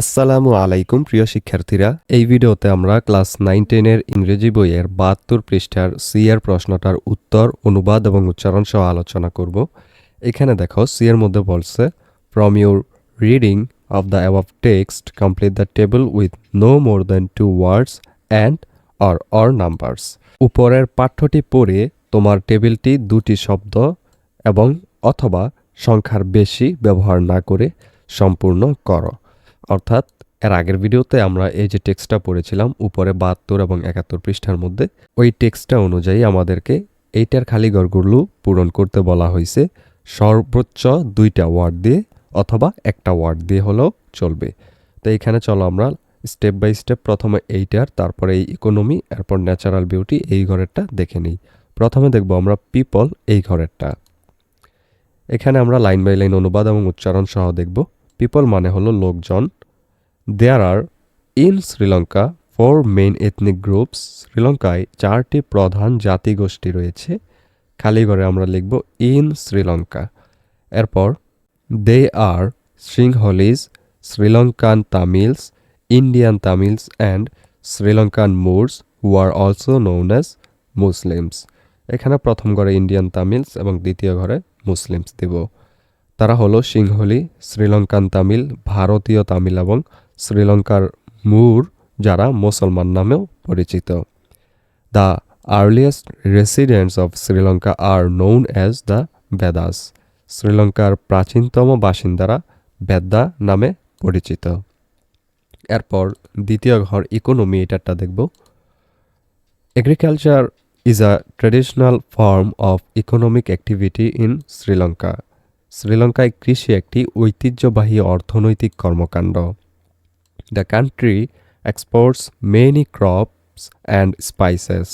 আসসালামু আলাইকুম, প্রিয় শিক্ষার্থীরা। এই ভিডিওতে আমরা ক্লাস নাইন টেনের ইংরেজি বইয়ের বাহাত্তর পৃষ্ঠার সি এর প্রশ্নটার উত্তর, অনুবাদ এবং উচ্চারণ সহ আলোচনা করব। এখানে দেখো, সি এর মধ্যে বলছে from your reading of the above text complete the table with no more than two words and or or numbers উপরের পাঠ্যটি পড়ে তোমার টেবিলটি দুটি শব্দ এবং অথবা সংখ্যার বেশি ব্যবহার না করে সম্পূর্ণ করো। অর্থাৎ এর আগের ভিডিওতে আমরা এই যে টেক্সটটা পড়েছিলাম, উপরে বাহাত্তর এবং একাত্তর পৃষ্ঠার মধ্যে, ওই টেক্সটটা অনুযায়ী আমাদেরকে এইটার খালি ঘরগুলো পূরণ করতে বলা হয়েছে। সর্বোচ্চ দুইটা ওয়ার্ড দিয়ে অথবা একটা ওয়ার্ড দিয়ে হলেও চলবে। তো এইখানে চলো আমরা স্টেপ বাই স্টেপ প্রথমে এইটার, তারপরে এই ইকোনমি, এরপর ন্যাচারাল বিউটি এই ঘরেরটা দেখে নিই। প্রথমে দেখব আমরা পিপল এই ঘরেরটা। এখানে আমরা লাইন বাই লাইন অনুবাদ এবং উচ্চারণ সহ দেখব। পিপল মানে হলো লোকজন। There are in Sri Lanka four main ethnic groups শ্রীলঙ্কায় চারটি প্রধান জাতিগোষ্ঠী রয়েছে। খালি ঘরে আমরা লিখব ইন শ্রীলঙ্কা এরপর they are Sinhalese Sri Lankan Tamils Indian Tamils and Sri Lankan Moors who are also known as Muslims এখানে প্রথম ঘরে ইন্ডিয়ান তামিলস এবং দ্বিতীয় ঘরে মুসলিমস দেব। তারা হলো সিংহলি, শ্রীলঙ্কান তামিল, ভারতীয় তামিল এবং শ্রীলঙ্কার মুর, যারা মুসলমান নামেও পরিচিত। The earliest residents of Sri Lanka are known as the Veddas, শ্রীলঙ্কার প্রাচীনতম বাসিন্দারা বেদা নামে পরিচিত। এরপর দ্বিতীয় ঘর ইকোনমি, এটারটা দেখব। Agriculture is a traditional form of economic activity in Sri Lanka. শ্রীলঙ্কায় কৃষি একটি ঐতিহ্যবাহী অর্থনৈতিক কর্মকাণ্ড। The country exports many crops and spices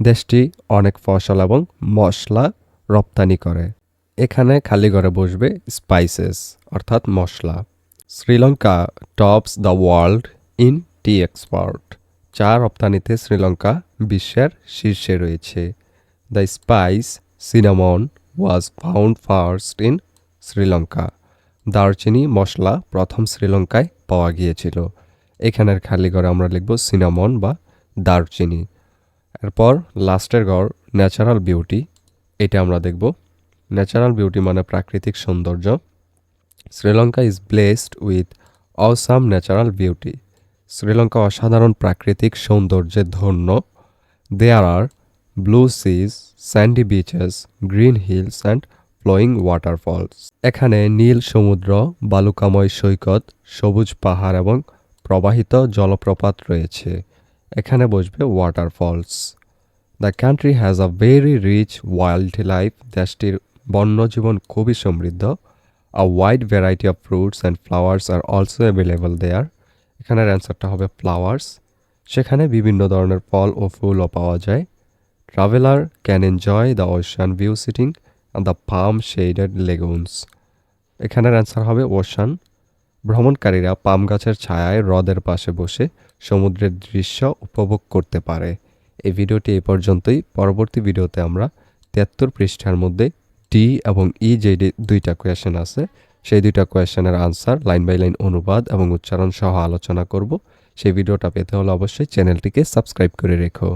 দেশটি অনেক ফসল এবং মশলা রপ্তানি করে। এখানে খালি ঘরে বসবে স্পাইসেস অর্থাৎ মশলা। Sri Lanka tops the world in tea export চা রপ্তানিতে শ্রীলঙ্কা বিশ্বের শীর্ষে রয়েছে। The spice cinnamon was found first in Sri Lanka. দারচিনি মশলা প্রথম শ্রীলঙ্কায় পাওয়া গিয়েছিল। এখানের খালি ঘরে আমরা লিখব সিনামন বা দারচিনি। এরপর লাস্টের ঘর, ন্যাচারাল বিউটি। এটা আমরা দেখব। ন্যাচারাল বিউটি মানে প্রাকৃতিক সৌন্দর্য। Sri Lanka is blessed with awesome natural beauty Sri Lanka অসাধারণ প্রাকৃতিক সৌন্দর্যে ধন্য। There are blue seas sandy beaches green hills and flowing waterfalls এখানে নীল সমুদ্র, বালুকাময় সৈকত, সবুজ পাহাড় এবং প্রবাহিত জলপ্রপাত রয়েছে। এখানে বসবে waterfalls the country has a very rich wildlife দেশটির বন্যজীবন খুবই সমৃদ্ধ। A wide variety of fruits and flowers are also available there এখানের অ্যান্সারটা হবে ফ্লাওয়ার্স সেখানে বিভিন্ন ধরনের ফল ও ফুলও পাওয়া যায়। Traveller can enjoy the ocean view sitting the palm shaded lagoons এখানের অ্যান্সার হবে ওশান ভ্রমণকারীরা পাম গাছের ছায়ায় হ্রদের পাশে বসে সমুদ্রের দৃশ্য উপভোগ করতে পারে। এই ভিডিওটি এই পর্যন্তই। পরবর্তী ভিডিওতে আমরা তিয়াত্তর পৃষ্ঠার মধ্যে ডি এবং ই যে দুইটা কোয়েশ্চেন আছে, সেই দুইটা কোয়েশ্চেনের আনসার লাইন বাই লাইন অনুবাদ এবং উচ্চারণ সহ আলোচনা করব। সেই ভিডিওটা পেতে হলে অবশ্যই চ্যানেলটিকে সাবস্ক্রাইব করে রেখো।